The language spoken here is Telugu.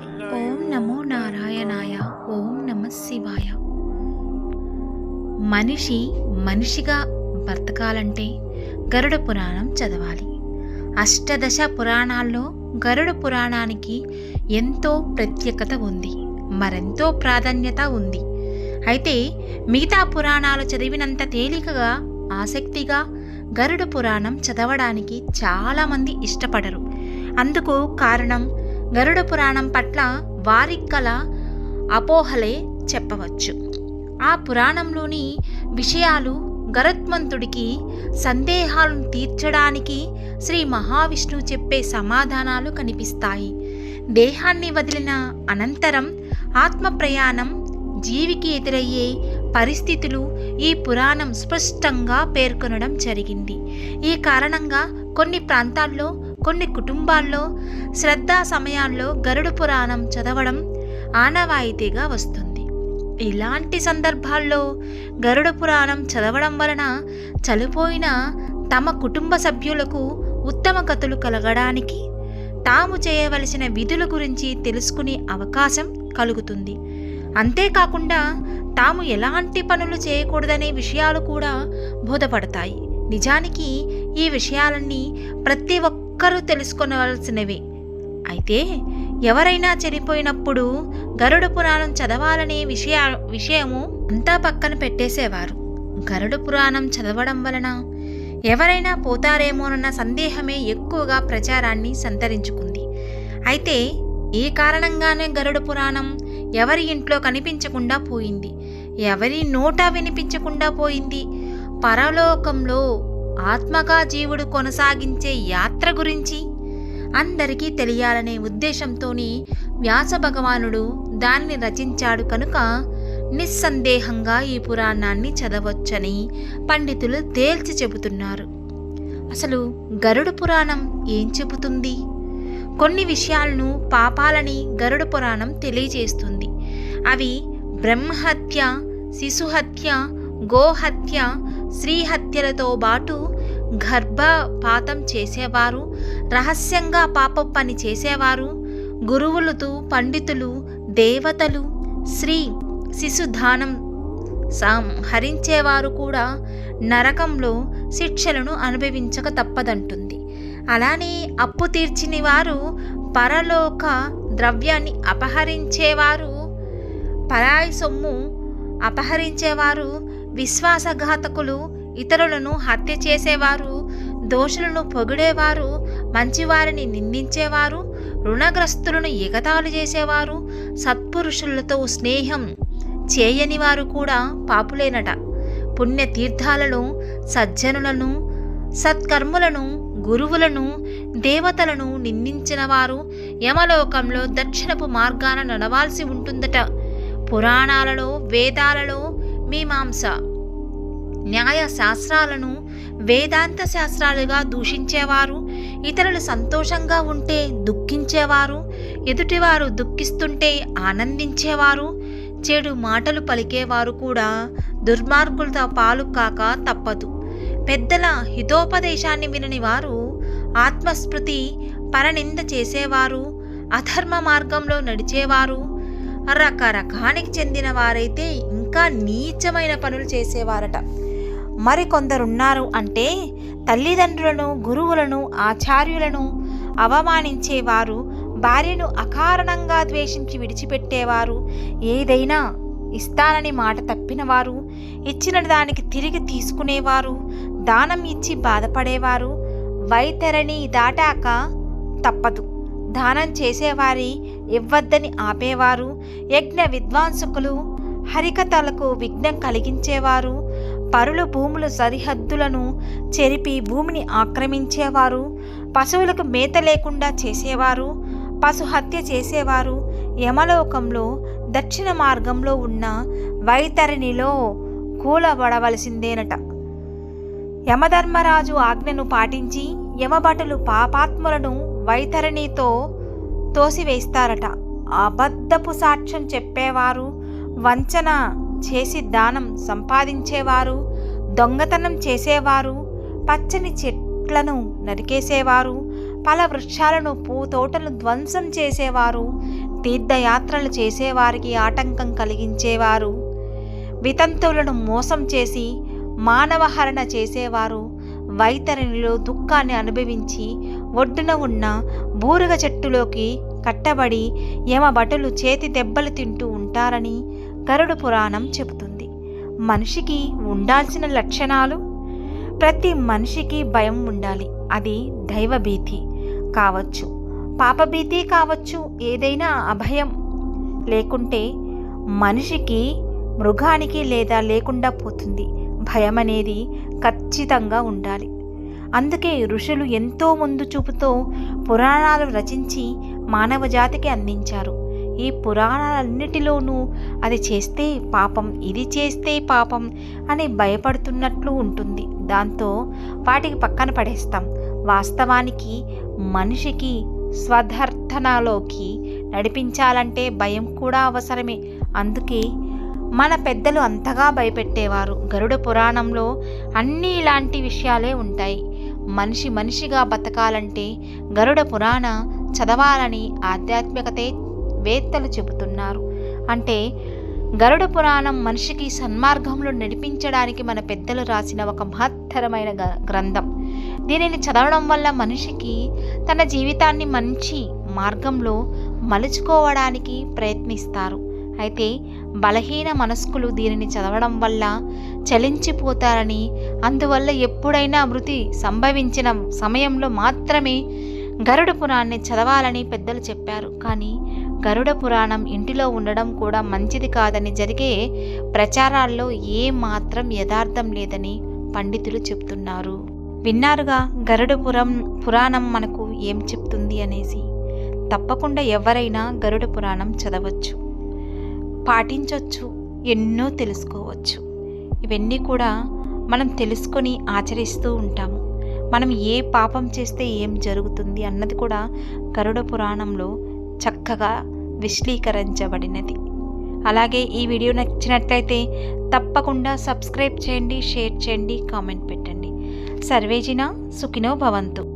ఓం నమో నారాయణాయ ఓం నమ శివాయ. మనిషి మనిషిగా బ్రతకాలంటే గరుడ పురాణం చదవాలి. అష్టదశ పురాణాల్లో గరుడ పురాణానికి ఎంతో ప్రత్యేకత ఉంది మరెంతో ప్రాధాన్యత ఉంది. అయితే మిగతా పురాణాలు చదివినంత తేలికగా ఆసక్తిగా గరుడ పురాణం చదవడానికి చాలామంది ఇష్టపడరు. అందుకు కారణం గరుడ పురాణం పట్ల వారికి గల అపోహలే చెప్పవచ్చు. ఆ పురాణంలోని విషయాలు గరుత్మంతుడికి సందేహాలను తీర్చడానికి శ్రీ మహావిష్ణువు చెప్పే సమాధానాలు కనిపిస్తాయి. దేహాన్ని వదిలిన అనంతరం ఆత్మ ప్రయాణం జీవికి ఎదురయ్యే పరిస్థితులు ఈ పురాణం స్పష్టంగా పేర్కొనడం జరిగింది. ఈ కారణంగా కొన్ని ప్రాంతాల్లో కొన్ని కుటుంబాల్లో శ్రద్ధా సమయాల్లో గరుడ పురాణం చదవడం ఆనవాయితీగా వస్తుంది. ఇలాంటి సందర్భాల్లో గరుడ పురాణం చదవడం వలన చనిపోయిన తమ కుటుంబ సభ్యులకు ఉత్తమ గతులు కలగడానికి తాము చేయవలసిన విధుల గురించి తెలుసుకునే అవకాశం కలుగుతుంది. అంతేకాకుండా తాము ఎలాంటి పనులు చేయకూడదనే విషయాలు కూడా బోధపడతాయి. నిజానికి ఈ విషయాలన్నీ ప్రతి ఒక్కరూ తెలుసుకోవలసినవే అయితే ఎవరైనా చనిపోయినప్పుడు గరుడ పురాణం చదవాలనే విషయ విషయము అంతా పక్కన పెట్టేసేవారు. గరుడ పురాణం చదవడం వలన ఎవరైనా పోతారేమోనన్న సందేహమే ఎక్కువగా ప్రచారాన్ని సంతరించుకుంది. అయితే ఈ కారణంగానే గరుడ పురాణం ఎవరి ఇంట్లో కనిపించకుండా పోయింది? ఎవరి నోట వినిపించకుండా పోయింది? పరలోకంలో ఆత్మగా జీవుడు కొనసాగించే యాత్ర గురించి? అందరికీ తెలియాలనే ఉద్దేశంతోని వ్యాస భగవానుడు దానిని రచించాడు కనుక నిస్సందేహంగా ఈ పురాణాన్ని చదవచ్చని పండితులు తేల్చి చెబుతున్నారు. అసలు గరుడు పురాణం ఏం చెబుతుంది? కొన్ని విషయాలను పాపాలని గరుడ పురాణం తెలియజేస్తుంది. అవి బ్రహ్మహత్య శిశుహత్య గోహత్య స్త్రీహత్యలతో పాటు గర్భపాతం చేసేవారు రహస్యంగా పాప పని చేసేవారు గురువులతో పండితులు దేవతలు స్త్రీ శిశుదానం సంహరించేవారు కూడా నరకంలో శిక్షలను అనుభవించక తప్పదంటుంది. అలానే అప్పు తీర్చిని వారు పరలోక ద్రవ్యాన్ని అపహరించేవారు పరాయి సొమ్ము అపహరించేవారు విశ్వాసఘాతకులు ఇతరులను హత్య చేసేవారు దోషులను పొగిడేవారు మంచివారిని నిందించేవారు రుణగ్రస్తులను ఎగతాళి చేసేవారు సత్పురుషులతో స్నేహం చేయని వారు కూడా పాపులేనట. పుణ్యతీర్థాలను సజ్జనులను సత్కర్ములను గురువులను దేవతలను నిందించిన వారు యమలోకంలో దక్షిణపు మార్గాన నడవాల్సి ఉంటుందట. పురాణాలలో వేదాలలో మీమాంస. న్యాయ శాస్త్రాలను వేదాంత శాస్త్రాలుగా దూషించేవారు ఇతరులు సంతోషంగా ఉంటే దుఃఖించేవారు ఎదుటివారు దుఃఖిస్తుంటే ఆనందించేవారు చెడు మాటలు పలికేవారు కూడా దుర్మార్గులతో పాలు కాక తప్పదు. పెద్దల హితోపదేశాన్ని వినని వారు ఆత్మస్మృతి పరనింద చేసేవారు అధర్మ మార్గంలో నడిచేవారు రకరకానికి చెందిన వారైతే ఇంకా నీచమైన పనులు చేసేవారట. మరికొందరున్నారు అంటే తల్లిదండ్రులను గురువులను ఆచార్యులను అవమానించేవారు భార్యను అకారణంగా ద్వేషించి విడిచిపెట్టేవారు ఏదైనా ఇస్తానని మాట తప్పినవారు ఇచ్చిన దానికి తిరిగి తీసుకునేవారు దానం ఇచ్చి బాధపడేవారు వైతరణి దాటాక తప్పదు. దానం చేసేవారి ఇవ్వద్దని ఆపేవారు యజ్ఞ విద్వాంసకులు హరికథలకు విఘ్నం కలిగించేవారు. పరుల భూముల సరిహద్దులను చెరిపి భూమిని ఆక్రమించేవారు. పశువులకు మేత లేకుండా చేసేవారు. పశు హత్య చేసేవారు. యమలోకంలో దక్షిణ మార్గంలో ఉన్న వైతరిణిలో కూలబడవలసిందేనట. యమధర్మరాజు ఆజ్ఞను పాటించి యమభటులు పాపాత్ములను వైతరిణితో తోసివేస్తారట. అబద్ధపు సాక్ష్యం చెప్పేవారు. వంచన చేసి దానం సంపాదించేవారు దొంగతనం చేసేవారు పచ్చని చెట్లను నరికేసేవారు పల వృక్షాలను పూతోటలు ధ్వంసం చేసేవారు తీర్థయాత్రలు చేసేవారికి ఆటంకం కలిగించేవారు వితంతువులను మోసం చేసి మానవహరణ చేసేవారు వైతరినిలో దుఃఖాన్ని అనుభవించి ఒడ్డున ఉన్న బూరుగ చెట్టులోకి కట్టబడి యమభటులు చేతి దెబ్బలు తింటూ ఉంటారని కరుడు పురాణం చెబుతుంది. మనిషికి ఉండాల్సిన లక్షణాలు? ప్రతి మనిషికి భయం ఉండాలి. అది దైవభీతి కావచ్చు. పాపభీతి కావచ్చు. ఏదైనా అభయం. లేకుంటే మనిషికి మృగానికి లేదా లేకుండా పోతుంది. భయం అనేది ఖచ్చితంగా ఉండాలి. అందుకే ఋషులు ఎంతో ముందు చూపుతో పురాణాలు రచించి మానవ జాతికి అందించారు. ఈ పురాణాలన్నిటిలోనూ అది చేస్తే పాపం ఇది చేస్తే పాపం అని భయపడుతున్నట్లు ఉంటుంది. దాంతో వాటికి పక్కన పడేస్తాం. వాస్తవానికి మనిషికి స్వధర్థనలోకి నడిపించాలంటే భయం కూడా అవసరమే. అందుకే మన పెద్దలు అంతగా భయపెట్టేవారు. గరుడ పురాణంలో అన్నీ ఇలాంటి విషయాలే ఉంటాయి. మనిషి మనిషిగా బతకాలంటే గరుడ పురాణ చదవాలని ఆధ్యాత్మికతే వేత్తలు చెబుతున్నారు. అంటే గరుడ పురాణం మనిషికి సన్మార్గంలో నడిపించడానికి మన పెద్దలు రాసిన ఒక మహత్తరమైన గ- గ్రంథం. దీనిని చదవడం వల్ల మనిషికి తన జీవితాన్ని మంచి మార్గంలో మలుచుకోవడానికి ప్రయత్నిస్తారు. అయితే బలహీన మనస్కులు దీనిని చదవడం వల్ల చలించిపోతారని అందువల్ల ఎప్పుడైనా మృతి సంభవించిన సమయంలో మాత్రమే గరుడ పురాణాన్ని చదవాలని పెద్దలు చెప్పారు. కానీ గరుడ పురాణం ఇంటిలో ఉండడం కూడా మంచిది కాదని జరిగే ప్రచారాల్లో ఏ మాత్రం యథార్థం లేదని పండితులు చెప్తున్నారు. విన్నారుగా గరుడ పురం పురాణం మనకు ఏం చెప్తుంది అనేసి? తప్పకుండా ఎవరైనా గరుడ పురాణం చదవచ్చు పాటించవచ్చు ఎన్నో తెలుసుకోవచ్చు. ఇవన్నీ కూడా మనం తెలుసుకొని ఆచరిస్తూ ఉంటాము. మనం ఏ పాపం చేస్తే ఏం జరుగుతుంది అన్నది కూడా గరుడ పురాణంలో చక్కగా విశ్లీకరించబడినది. అలాగే ఈ వీడియో నచ్చినట్లయితే తప్పకుండా సబ్స్క్రైబ్ చేయండి షేర్ చేయండి కామెంట్ పెట్టండి. సర్వేజిన సుఖినో భవంతు.